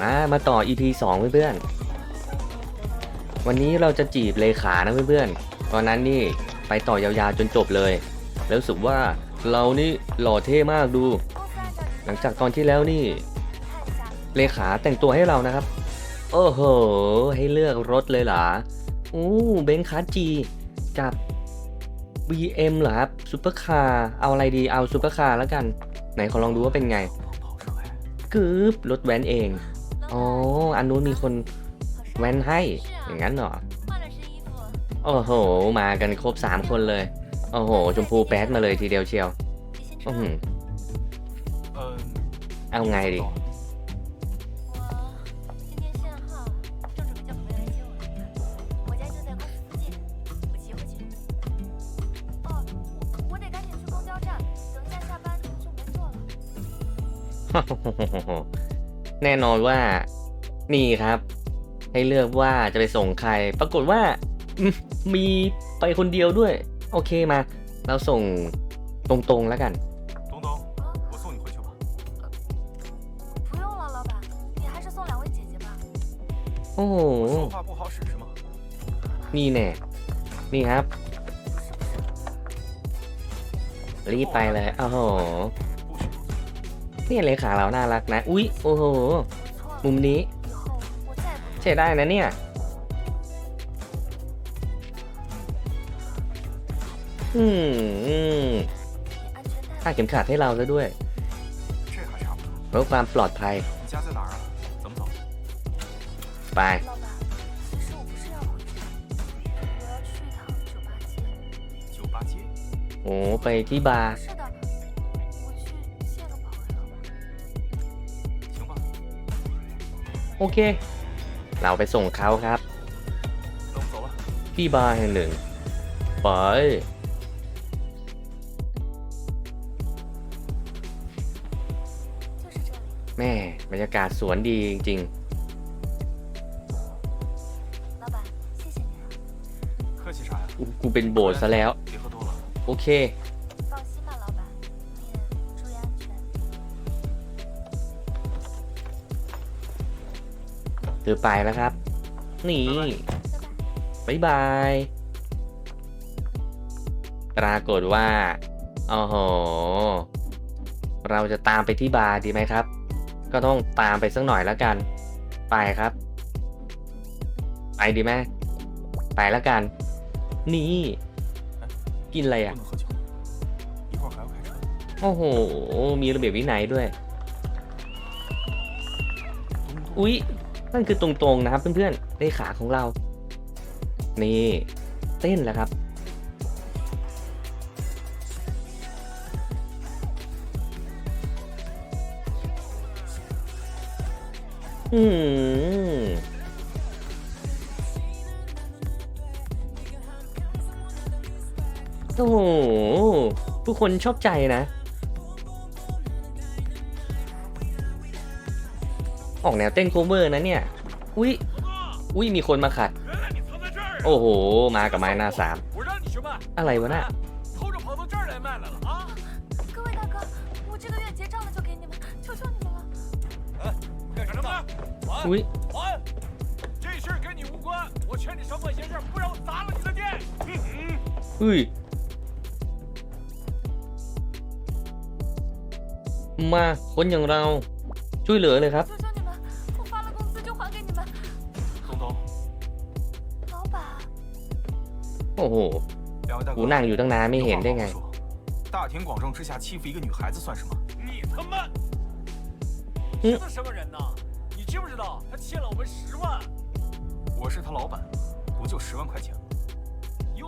มา มาต่อ EP 2เพื่อนๆ วันนี้เราจะจีบเลขานะเพื่อนๆ ตอนนั้นนี่ไปต่อยาวๆจนจบเลย แล้วรู้สึกว่าเรานี่หล่อเท่มากดู หลังจากตอนที่แล้วนี่ เลขาแต่งตัวให้เรานะครับ โอ้โห ให้เลือกรถเลยเหรออู้เบนซ์คาร์จีกับ BM เหรอครับซูเปอร์คาร์เอาอะไรดีเอาซูเปอร์คาร์แล้วกัน ไหนขอลองดูว่าเป็นไงกึบรถแว้นเอง อ๋อ อันนู้นมีคนแว้นให้ อย่างนั้นเหรอ โอ้โห มากันครบ3คนเลย โอ้โห ชมพูแป๊ดมาเลยทีเดียวเชียวอื้อหือ嗯，เอาไงดี แน่นอนว่านี่ครับ ให้เลือกว่าจะไปส่งใคร ปรากฏว่ามีไปคนเดียวด้วย โอเคมา เราส่งตรงๆแล้วกันโอ้โหนี่แน่ นี่ครับ รีบไปเลยโอ้โห นี่เลยขาเราน่ารักนะ อุ๊ย โอ้โห มุมนี้ ใช่ได้นะเนี่ย อืมค่าเข็มขัดให้เราซะด้วยเพื่อความปลอดภัย ไป โอ้ ไปที่บาร์ โอเค เราไปส่งเขาครับ 那我们走了。 ที่บาร์แห่งหนึ่ง ไป 就是这里。 แม่บรรยากาศสวนดีจริง 老板，谢谢你啊。客气啥呀？ ๆ กูกูเป็นโบสถ์ซะแล้ว 别喝多了。 โอเค คือไปแล้วครับ นี่บายบาย ปรากฏว่าโอ้โห เราจะตามไปที่บาร์ดีไหมครับ ก็ต้องตามไปสักหน่อยแล้วกัน ไปครับ ไปดีไหมไปแล้วกัน นี่ กินอะไรอะ โอ้โห มีระเบียบวินัยด้วย อุ๊ย นั่นคือตรงๆนะครับเพื่อนๆเลขาของเรา นี่ เต้นแล้วครับ อืมโอ้โหผู้คนชอบใจนะ ออกแนวเต้นโคเวอร์นะเนี่ย อุ้ย อุ้ยมีคนมาขัด โอ้โห มากับไม้หน้าสาม อะไรวะน่ะอุ้ยอุ้ยมาคนอย่างเราช่วยเหลือเลยครับ โอ้โห 两位大 กู 哥， นั่งอยู่ตั้งนานไม่เห็นได้ไง 有话好好说大庭广众之下欺负一个女孩子算什么？你他妈！嗯这什么人呐？你知不知道他欠了我们十万？我是他老板，不就十万块钱吗？哟，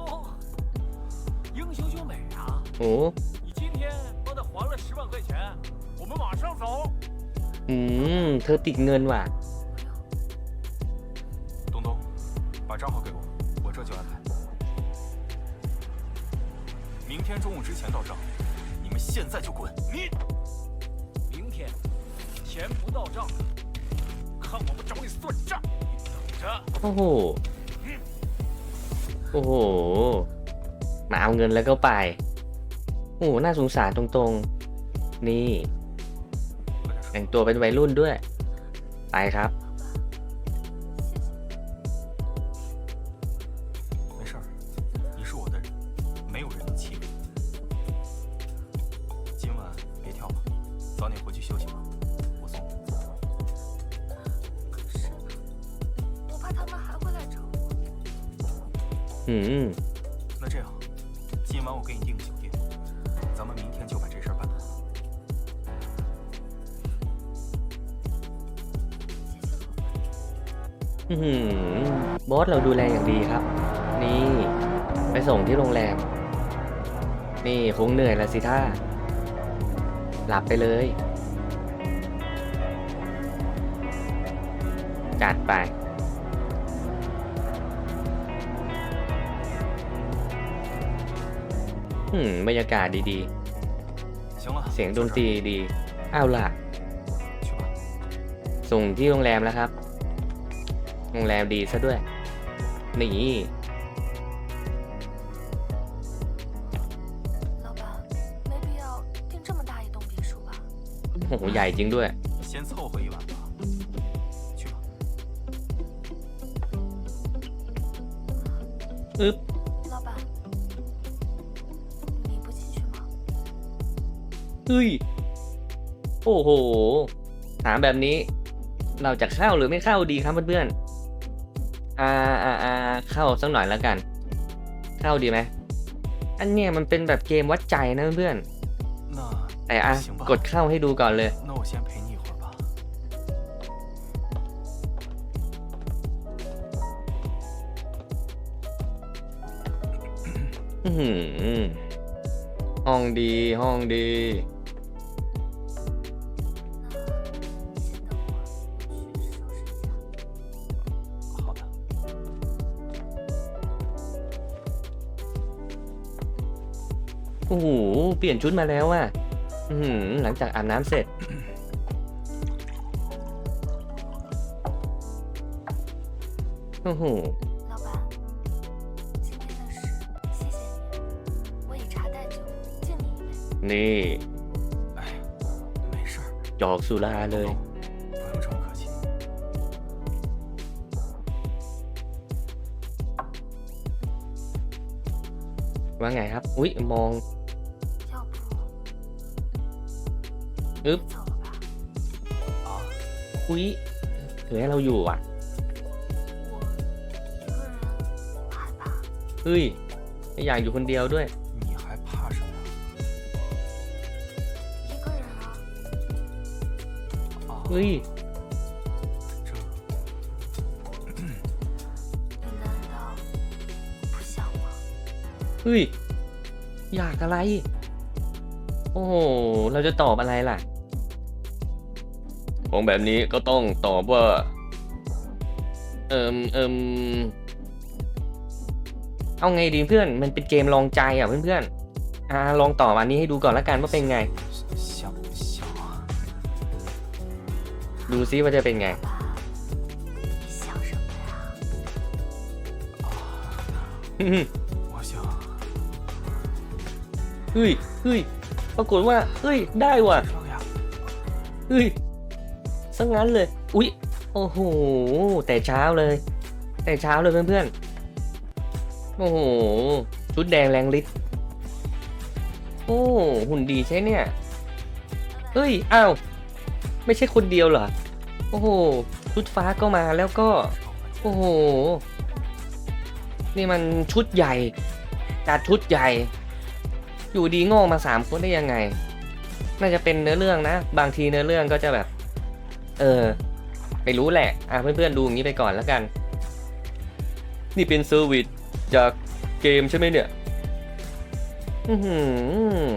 英雄救美啊！ โอ้ 你今天帮他还了十万块钱，我们马上走。 อืม เธอติดเงินว่ะ 东东，把账号 天中午之前到账，你们现在就滚！你明天钱不到账，看我们找你算账！你等着。 โอ้โห โอ้โห มาเอาเงินแล้วก็ไป โอ้โห น่าสงสารตรงๆ นี่ 快点说 แต่งตัวเป็นวัยรุ่นด้วย ไปครับ อืม 那这样，今晚我给你订个酒店，咱们明天就把这事儿办妥。谢谢老板。 อื้อหือบอสเราดูแลอย่างดีครับ นี่ ไปส่งที่โรงแรม นี่คงเหนื่อยแล้วสิท่า หลับไปเลย จัดไป ืมบรรยากาศดีๆ เสียงดนตรีดีอ้าวล่ะ ส่งที่โรงแรมแล้วครับ โรงแรมดีซะด้วย นี่ โอ้โห ใหญ่จริงด้วย เฮ้ย โอ้โห ถามแบบนี้ เราจะเข้าหรือไม่เข้าดีครับเพื่อนๆอ่าอ่าอ่าเข้าสักหน่อยแล้วกัน เข้าดีไหมอันเนี้ยมันเป็นแบบเกมวัดใจนะเพื่อนแต่อะกดเข้าให้ดูก่อนเลยห้องดีห้องดี โอ้โห เปลี่ยนชุดมาแล้วอะอื้อหือหลังจากอาบน้ำเสร็จ โอ้โห 老板，今天的事谢谢你，我以茶代酒，敬你一杯。 นี่ 哎呀，没事儿， หยอกสุราเลย 不用这么客气。 ว่าไงครับ อุ๊ย มอง อึ๊บ 你走了吧？啊， อุ๊ยถือให้เราอยู่อ่ะ 我一个人害怕。 เฮ้ยไม่อยากอยู่คนเดียวด้วย 你还怕什么？一个人啊，啊， เฮ้ย 这你难道不想吗？ เฮ้ย อยากอะไร โอ้โห เราจะตอบอะไรล่ะ ของแบบนี้ก็ต้องตอบว่า เอิมเอิมเอาไงดีเพื่อน มันเป็นเกมลองใจอะเพื่อนๆอ่าลองตอบอันนี้ให้ดูก่อนละกันว่าเป็นไง ดูซิว่าจะเป็นไงเฮ้ยเฮ้ยปรากฏว่าเฮ้ย ได้ว่ะเฮ้ย ซะงั้นเลย อุ๊ย โอ้โห แต่เช้าเลย แต่เช้าเลยเพื่อนๆ โอ้โห ชุดแดงแรงฤทธิ์โอ้ หุ่นดีใช่เนี่ย เฮ้ย อ้าว ไม่ใช่คนเดียวเหรอ โอ้โห ชุดฟ้าก็มาแล้วก็ โอ้โห นี่มันชุดใหญ่ จัดชุดใหญ่ อยู่ดีโง่มาสามคนได้ยังไง น่าจะเป็นเนื้อเรื่องนะ บางทีเนื้อเรื่องก็จะแบบ เออ ไม่รู้แหละ อะเพื่อนๆดูอย่างนี้ไปก่อนแล้วกัน นี่เป็นเซอร์วิสจากเกมใช่ไหมเนี่ย อือหือ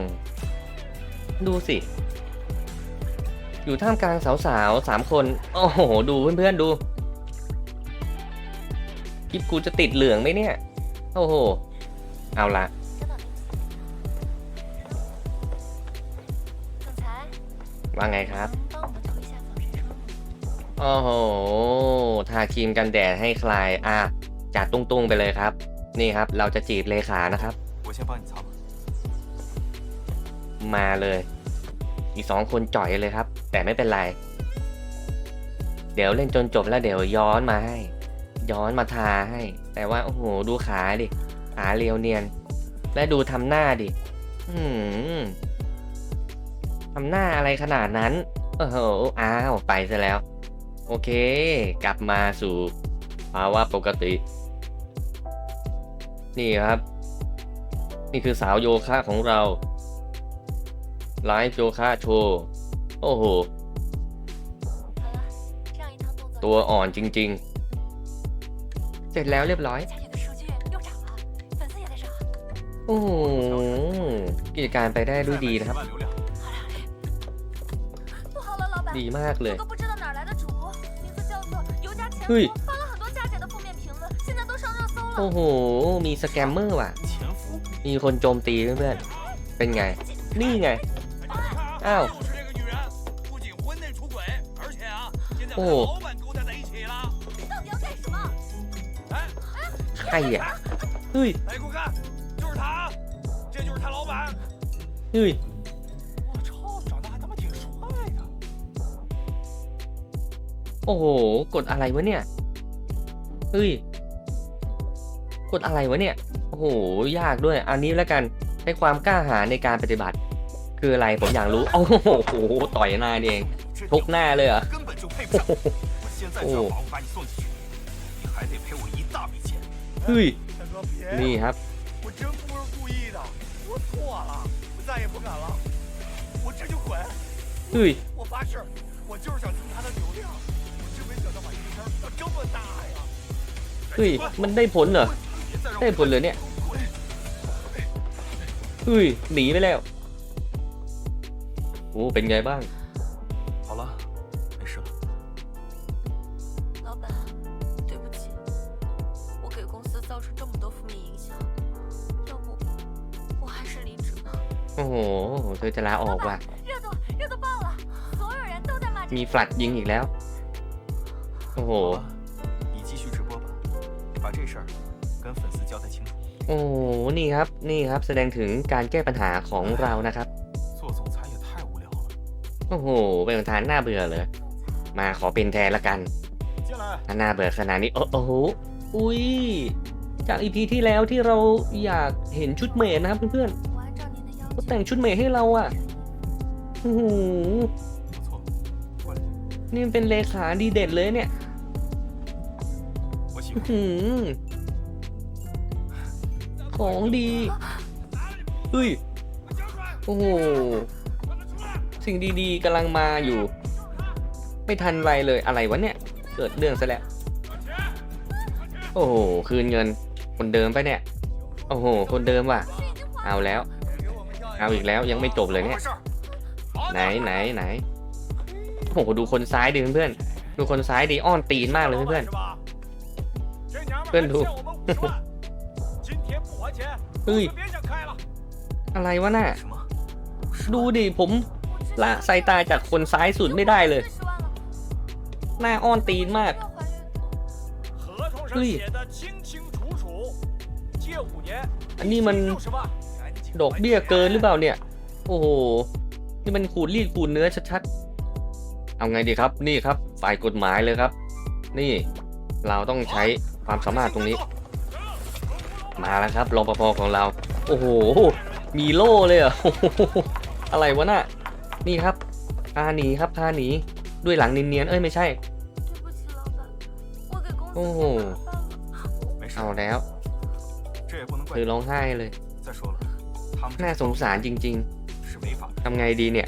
ดูสิ อยู่ท่ามกลางสาวๆสามคน โอ้โห ดูเพื่อนๆดูคลิปกูจะติดเหลืองไหมเนี่ย โอ้โห เอาละว่าไงครับ โอ้โห ทาครีมกันแดดให้คลาย อะจัดตุ้งๆไปเลยครับ นี่ครับ เราจะจีบเลขานะครับ มาเลย อีกสองคนจ่อยเลยครับ แต่ไม่เป็นไร เดี๋ยวเล่นจนจบแล้วเดี๋ยวย้อนมาให้ ย้อนมาทาให้ แต่ว่า โอ้โห ดูขาดิ ขาเรียวเนียน และดูทำหน้าดิทำหน้าอะไรขนาดนั้น โอ้โห อ้าว ไปซะแล้ว โอเค กลับมาสู่ภาวะปกติ นี่ครับ นี่คือสาวโยคะของเราไลฟ์โยคะโชว์ โอ้โห ตัวอ่อนจริง ๆ เสร็จแล้วเรียบร้อย โอ้โห กิจการไปได้ด้วยดีนะครับ ดีมากเลย 油加前嘿夫”，发了很多加减的负面评论，现在都上热搜 โอ้ 了。 โห มีสแกมเมอร์ว่ะ 前夫。 มีคนโจมตีเพื่อนๆ เป็นไง นี่ไง อ้าว 又是这个女人，不仅婚内出轨，而且啊，现在和哦老板勾搭在一起了。到底要干什么？哎， ใครอ่ะ เฮ้ย 来给我看，就是他，这就是他老板。 เฮ้ย โอ้โห กดอะไรวะเนี่ยเฮ้ย กดอะไรวะเนี่ย โอ้โห ยากด้วย อันนี้แล้วกัน ใช้ความกล้าหาญในการปฏิบัติ คืออะไร ผมอยากรู้ โอ้โห ต่อยหน้าเองทุกหน้าเลยเหรโอ้เฮ้ย นี่ครับเฮ้ย เฮ้ย มันได้ผลเหรอ 别再让我 ได้ผลเลยเนี่ย 滚！ เฮ้ย หนีไปแล้ว โอ้ เป็นไงบ้าง 好了，没事了。老板，对不起，我给公司造成这么多负面影响，要不我还是离职吧。 โอ้โห เธอจะลาออกว่ะ 热度热度爆了，所有人都在骂这 มี 个 แฟลชยิงอีกแล้ว โอ้โห 好了，你继续直播吧， 把这事儿跟粉丝交代清楚。 โอ้โห นี่ครับ นี่ครับ แสดงถึงการแก้ปัญหาของเรานะครับ 做总裁也太无聊了。 โอ้โห เป็นประธานหน้าเบื่อเลย มาขอเป็นแทนละกัน 进来。 ถ้าหน้าเบื่อขนาดนี้ โอ้โอ้โห อุ้ย จากอีพีที่แล้วที่เราอยากเห็นชุดเมดนะครับเพื่อน 我按照您的要 ๆเขา 求 แต่งชุดเมดให้เราอ่ะ โอ้โห 不错，过来， นี่มันเป็นเลขาดีเด่นเลยเนี่ย 我喜 อื้อ 欢。 หือ ของดี เฮ้ย โอ้โห สิ่งดีๆกำลังมาอยู่ ไม่ทันไรเลยอะไรวะเนี่ย เกิดเรื่องซะแล้ว โอ้โห คืนเงิน คนเดิมไปเนี่ย โอ้โห คนเดิมว่ะ เอาแล้ว เอาอีกแล้วยังไม่จบเลยเนี่ย ไหนไหนไหนโอ้โหดูคนซ้ายดิเพื่อนๆดูคนซ้ายดีอ้อนตีนมากเลยเพื่อนๆ เพื่อนดูเฮ้ยอะไรวะน่ะ ดูดิผมละสายตาจากคนซ้ายสุดไม่ได้เลย หน้าอ้อนตีนมากเฮ้ยอันนี้มันดอกเบี้ยเกินหรือเปล่าเนี่ย โอ้โห นี่มันขูดรีดขูดเนื้อชัดๆ เอาไงดีครับ นี่ครับ ฝ่ายกฎหมายเลยครับ นี่ เราต้องใช้ ความสามารถตรงนี้ มาแล้วครับรองปภของเรา โอ้โห มีโล่เลยอะอะไรวะน่ะ นี่ครับพาหนีครับพาหนีด้วยหลังเนียนๆเอ้ยไม่ใช่ โอ้โหเอาแล้วคือร้องไห้เลย น่าสงสารจริง ๆทำไงดีเนี่ย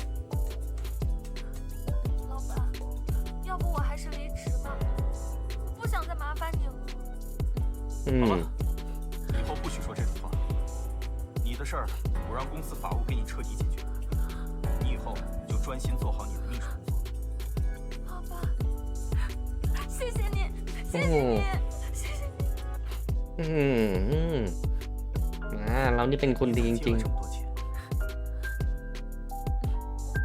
อื 好 ม 了，以后不许说这种话。你的事儿，我让公司法务给你彻底解决。你以后就专心做好你的秘书工作。好吧，谢谢你，谢谢哦你，谢谢你。 อืมอ่าเรานี่เป็นคนดีจ 进 ริง 了这么多钱，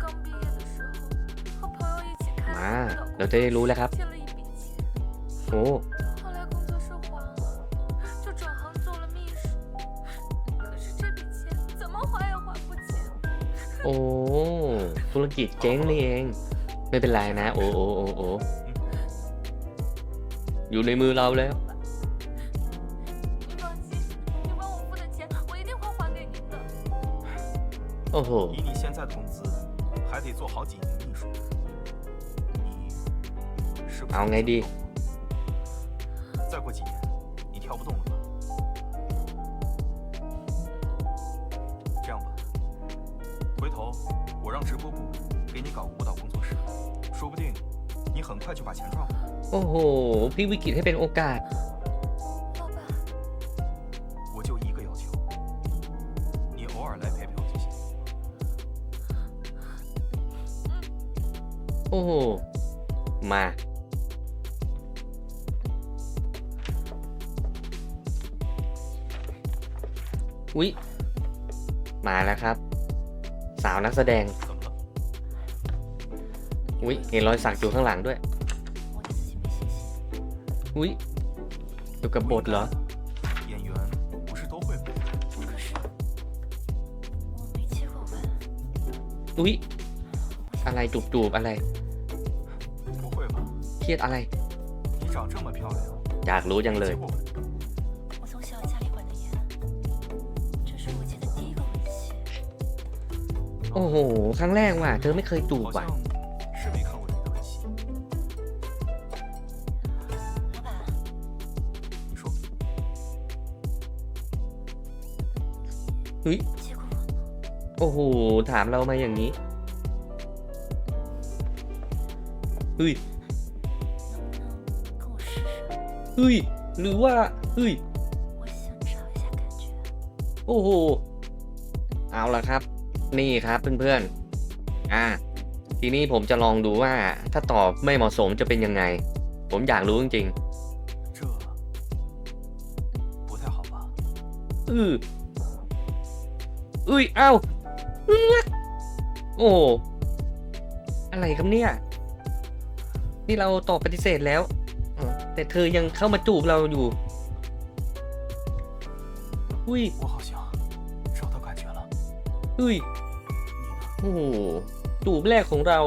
刚毕业的时候，和朋友一起开 ๆ มา 了 เราจะได้รู้แล้วครับ 借了一笔钱， โอ้ โอ้ ธุรกิจเจ๊งนี่เอง ไม่เป็นไรนะ โอ้โอ้โอ้โอ้ อยู่ในมือเราแล้ว 你放心，你帮我付的钱，我一定会还给您的。 โอ้โห 以你现在的工资，还得做好几年秘书。你是不是 เอาไงดี โอ้โห พี่วิกฤตให้เป็นโอกาสโอ้โห มา อุ๊ย มาแล้วครับ สาวนักแสดง อุ๊ย เห็นรอยสักอยู่ข้างหลังด้วย อุ้ยอยู่กับบทเหรออุ้ยอะไรจูบๆอะไรเครียดอะไรอยากรู้จังเลยโอ้โห ครั้งแรกว่ะ เธอไม่เคยจูบว่ะ โอ้โห ถามเรามาอย่างนี้เฮ้ยเฮ้ย หรือว่าเฮ้ย โอ้โห เอาละครับ นี่ครับเพื่อนๆ อ่า ทีนี้ผมจะลองดูว่าถ้าตอบไม่เหมาะสมจะเป็นยังไง ผมอยากรู้จริงๆอืออุ้ย เอ้า โอ้โหอะไรครับเนี่ย นี่เราตอบปฏิเสธแล้วเออแต่เธอยังเข้ามาจูบเราอยู่ อุ้ย 我好像找到感觉了。 อุ้ย 你呢？ โอ้โหจูบแรกของเรา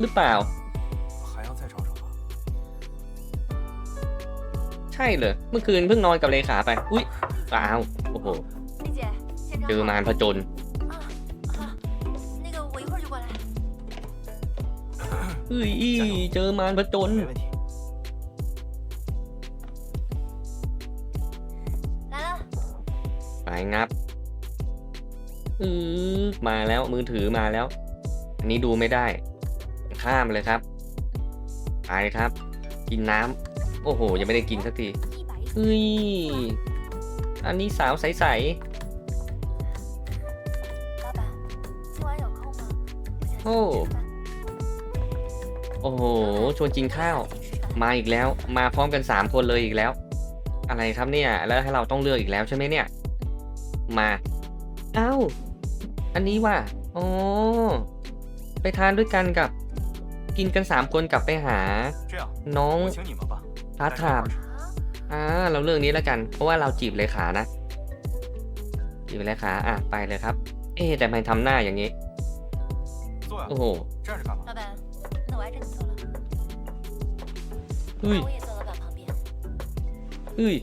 หรือเปล่า 还要再找找吧。 ใช่เหรอ เมื่อคืนเพิ่งนอนกับเลขาไป อุ้ยอ้าว โอ้โห 丽姐，先 เจอ 生好。 มารผจญ เฮ้ยเจอมารปรจนไปงับออมาแล้วมือถือมาแล้ว อันนี้ดูไม่ได้ ข้ามเลยครับ ไปครับ กินน้ำโอ้โห ยังไม่ได้กินสักทีเฮ้ย อันนี้สาวใสใสโอ้ โอ้โห ชวนกินข้าว มาอีกแล้ว มาพร้อมกัน 3 คนเลยอีกแล้ว อะไรครับเนี่ย แล้วให้เราต้องเลือกอีกแล้วใช่ไหมเนี่ย มา เอ้า อันนี้ว่ะอ๋อ ไปทานด้วยกันกับ กินกัน 3 คนกลับไปหา น้องพาร์ถามอ่า เราเรื่องนี้แล้วกัน เพราะว่าเราจีบเลยขานะ จีบเลยขา อะ ไปเลยครับ เอ๊แต่ทำหน้าอย่างนี้ โอ้โห เฮ้ยเฮ้ย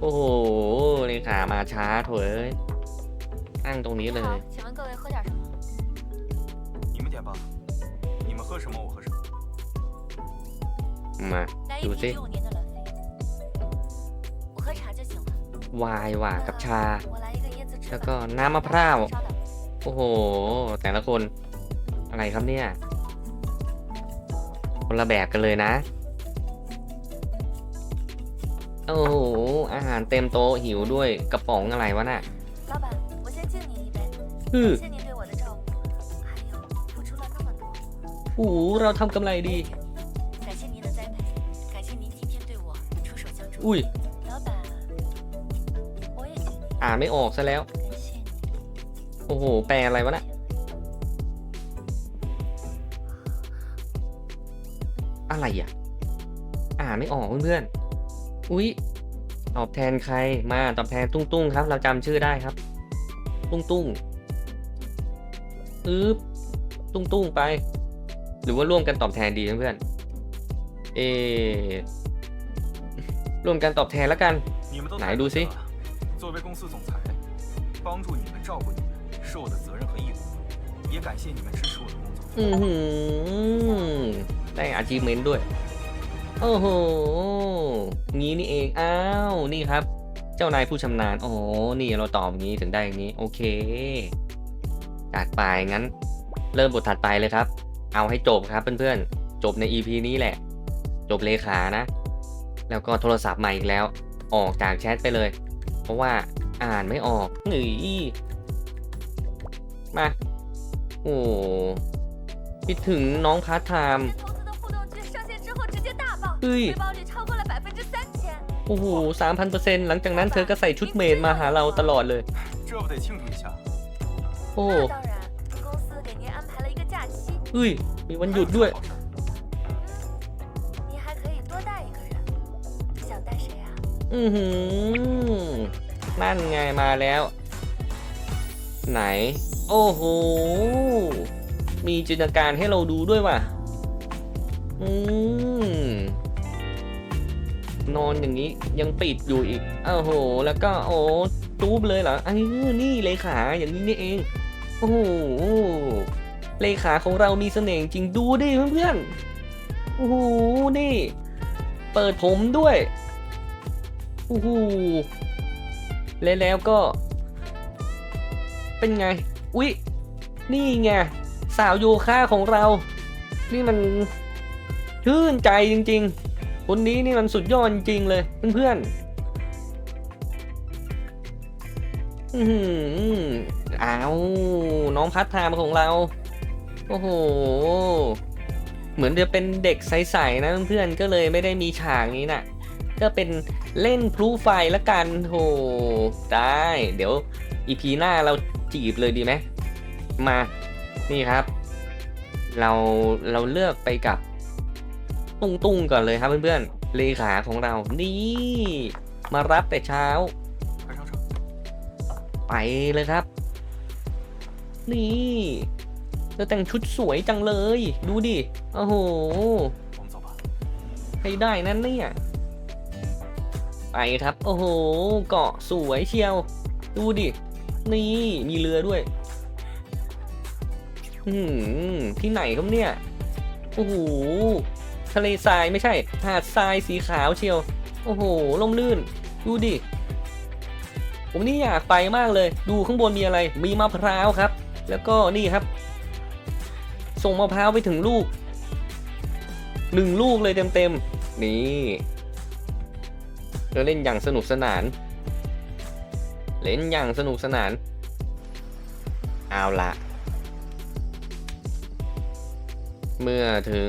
โอ้โหเลขามาช้าเถอะยตั้งตรงนี้เลยมาดูสิวายว่ากับชา แล้วก็น้ำมะพร้าว โอ้โห แต่ละคน อะไรครับเนี่ย คนละแบบกันเลยนะ โอ้โห อาหารเต็มโต๊ะหิวด้วยกระป๋องอะไรวะน่ะ 老板，我先敬您一杯， อือ 感谢您对我的照顾，还有付出了那么多。 โอ้โหเราทำกำไรดี 感谢您的栽培，感谢您今天对我出手相助。 อุ้ย 老板，我也敬您， อ่านไม่ออกซะแล้ว 感谢您。 โอ้โห แปลอะไรวะน่ะ อะไรอ่ะ อ่านไม่ออกเพื่อนๆ อุ๊ย ตอบแทนใคร มาตอบแทนตุ้งตุ้งครับ เราจำชื่อได้ครับ ตุ้งตุ้งอึ๊บตุ้งตุ้งไป หรือว่าร่วมกันตอบแทนดีเพื่อนๆ เอะ ร่วมกันตอบแทนแล้วกัน 你们都哪一路线太客气了。作为公司总裁，帮助你们照顾你们是我的责任和义务，也感谢你们支持我的工作。 อือหือได้อาชีพเมนด้วย โอ้โห งี้นี่เอง อ้าว นี่ครับ เจ้านายผู้ชำนาญ โอ้โหนี่เราตอบงี้ถึงได้อย่างนี้ โอเค จัดไปงั้น เริ่มบทถัดไปเลยครับ เอาให้จบครับเพื่อนๆ จบใน EP นี้แหละ จบเลขานะ แล้วก็โทรศัพท์ใหมาอีกแล้ว ออกจากแชทไปเลย เพราะว่าอ่านไม่ออกหนีมา โอ้คิดถึงน้องพาร์ทไทม์ เฮ้ยโอ้โหสามพันเปอร์เซ็นต์หลังจากนั้นเธอก็ใส่ชุดเมดมาหาเราตลอดเลย โอ้เฮ้ย มีวันหยุดด้วย อือหือ นั่นไงมาแล้ว ไหน โอ้โห มีจินตนาการให้เราดูด้วยว่ะ อืม นอนอย่างนี้ยังปิดอยู่อีกอ้าวโห แล้วก็โอ้จูบเลยเหรอไอ้นี่เลขาอย่างนี้นี่เอง โอ้โหเลขาของเรามีเสน่ห์จริงดูดิเพื่อนๆโอ้โหนี่ เปิดผมด้วยโอ้โหและแล้วก็ เป็นไงอุ๊ยนี่ไงสาวโยคะของเรา นี่มันชื่นใจจริง ๆ คนนี้นี่มันสุดยอดจริงเลยเพื่อนๆอือหืออ้าวน้องพัฒไทม์ของเรา โอ้โห เหมือนจะเป็นเด็กใสๆนะเพื่อนๆก็เลยไม่ได้มีฉากนี้น่ะ ก็เป็นเล่นพลุไฟละกันโหได้ เดี๋ยวอีพีหน้าเราจีบเลยดีไหมมา นี่ครับ เราเราเลือกไปกับ ตุ้งๆก่อนเลยครับเพื่อนๆเลขาของเรานี่ มารับแต่เช้า ไปเลยครับ นี่เธอแต่งชุดสวยจังเลย ดูดิโอ้โหให้ได้นั่นเนี่ยไปครับ โอ้โห เกาะสวยเชียว ดูดิ นี่ มีเรือด้วย อืมที่ไหนครับเนี่ย โอ้โหะเลทรายไม่ใช่ หาดทรายสีขาวเชียว โอ้โหล่มลื่น ดูดิ ผมนี่อยากไปมากเลย ดูข้างบนมีอะไร มีมะพร้าวครับ แล้วก็นี่ครับ ส่งมะพร้าวไปถึงลูก หนึ่งลูกเลยเต็มๆ นี่เราเล่นอย่างสนุกสนาน เล่นอย่างสนุกสนาน เอาละเมื่อถึง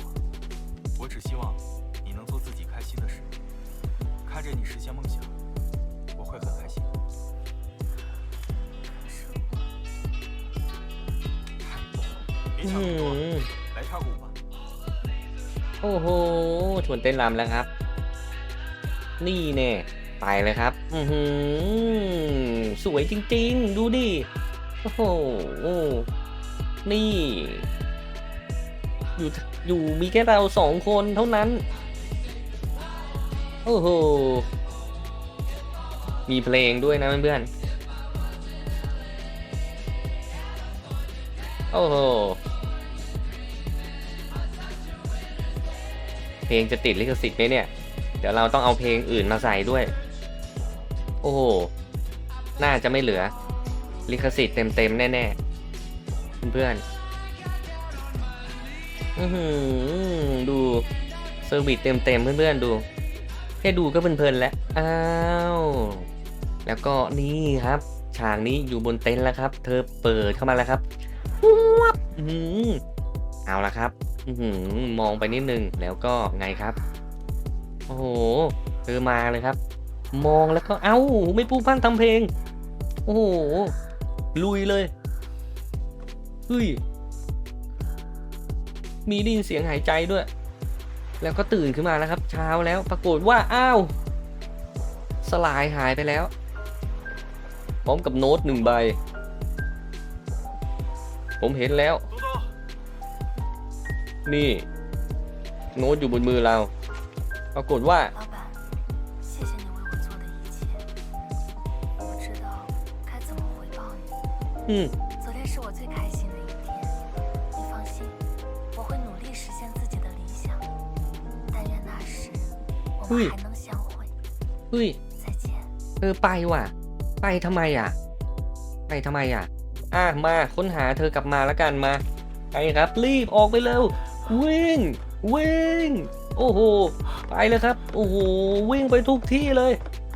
别 อื 想那么多， ม 来跳个舞吧。 โอ้โห ชวนเต้นรำแล้วครับ นี่แน่ ไปเลยครับ อือหือ สวยจริงๆ ดูดิ โอ้โห นี่ อยู่ อยู่มีแค่เราสองคนเท่านั้น โอ้โห มีเพลงด้วยนะเพื่อนๆ โอ้โห เพลงจะติดลิขสิทธิ์ไหมเนี่ย เดี๋ยวเราต้องเอาเพลงอื่นมาใส่ด้วย โอ้โห น่าจะไม่เหลือ ลิขสิทธิ์เต็มๆแน่ๆ เพื่อนๆดูเซอร์วิสเต็มๆเพื่อนๆ ดู แค่ดูก็เพลินๆแล้ว อ้าว แล้วก็นี่ครับ ฉากนี้อยู่บนเต็นท์แล้วครับ เธอเปิดเข้ามาแล้วครับวับอื้อหือเอาละครับ อื้อหือมองไปนิดนึงแล้วก็ไงครับ โอ้โหเธอมาเลยครับ มองแล้วก็เอ้าไม่ปูพันทำเพลง โอ้โห ลุยเลยเฮ้ยมีได้ยินเสียงหายใจด้วย แล้วก็ตื่นขึ้นมาแล้วครับ เช้าแล้วปรากฏว่าอ้าวสลายหายไปแล้ว พร้อมกับโน้ตหนึ่งใบ ผมเห็นแล้ว， นี่ โน้ตอยู่บนมือเรา ปรากฏว่า อืมเฮ้ยเฮ้ยเออไปว่ะ ไปทำไมอะ ไปทำไมอะ อะมาค้นหาเธอกลับมาแล้วกันมา ไปครับรีบออกไปเร็ว วิ่ง วิ่ง โอ้โห ไปเลยครับ โอ้โห วิ่งไปทุกที่เลย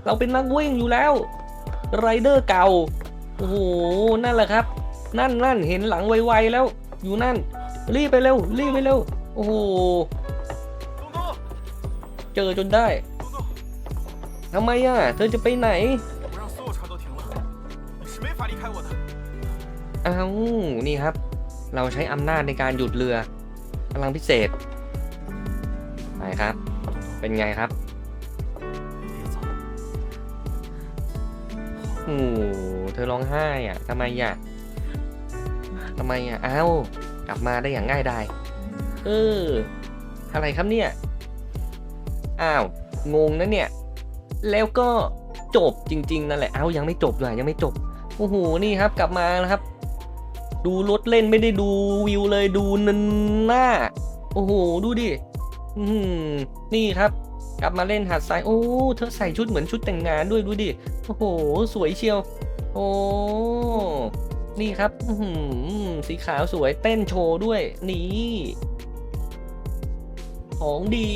เราเป็นนักวิ่งอยู่แล้ว ไรเดอร์เก่า โอ้โห นั่นแหละครับ นั่นนั่นเห็นหลังไวๆแล้ว อยู่นั่น รีบไปเร็ว รีบไปเร็ว โอ้โห เจอจนได้ทำไมอะ เธอจะไปไหนเอาวนี่ครับ เราใช้อำนาจในการหยุดเรือ พลังพิเศษไหนครับ เป็นไงครับ，โอ้โหเธอร้องไห้อะทำไมอะทำไมอะอ้าวกลับมาได้อย่างง่ายดายเออ อะไรครับเนี่ย อ้าว งงนะเนี่ย แล้วก็จบจริง ๆ นั่นแหละ เอ้ายังไม่จบด้วยยังไม่จบ โอ้โห นี่ครับ กลับมาแล้วครับ ดูรถเล่นไม่ได้ดูวิวเลยดูนันหน้า โอ้โห ดูดิอือหือนี่ครับ กลับมาเล่นหาดทรายโอ้เธอใส่ชุดเหมือนชุดแต่งงานด้วยดูดิโอ้โห สวยเชียว โอ้นี่ครับอือหือสีขาวสวยเต้นโชว์ด้วย นี่ของดี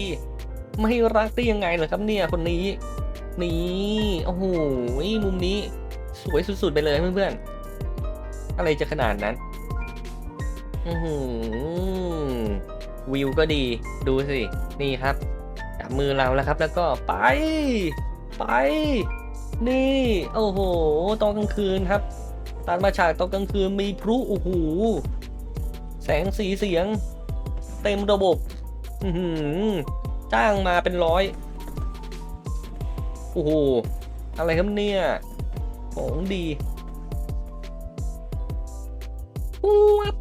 ไม่รักได้ยังไงเหรอครับเนี่ยคนนี้ นี่ โอ้โหมุมนี้ สวยสุดๆไปเลยเพื่อนๆ อะไรจะขนาดนั้น อืวิวก็ดี ดูสิ นี่ครับ จับมือเราแล้วครับ แล้วก็ไป ไป นี่ โอ้โห ตอนกลางคืนครับตัดมาฉากตอนกลางคืนมีพลุ โอ้โห แสงสีเสียง เต็มระบบ อืจ้างมาเป็นร้อย โอ้โห อะไรครับเนี่ย ของดี ปุ๊บ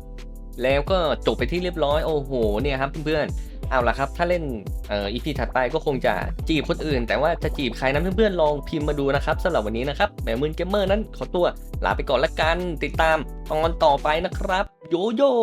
แล้วก็จบไปที่เรียบร้อยโอ้โหเนี่ยครับเพื่อนๆเอาละครับ ถ้าเล่นเอ่ออีพีถัดไปก็คงจะจีบคนอื่น แต่ว่าจะจีบใครนั้นเพื่อนๆลองพิมพ์มาดูนะครับสำหรับวันนี้นะครับแหมมืนเกมเมอร์นั้นขอตัวลาไปก่อนละกันติดตามตอนต่อไปนะครับ โยโย่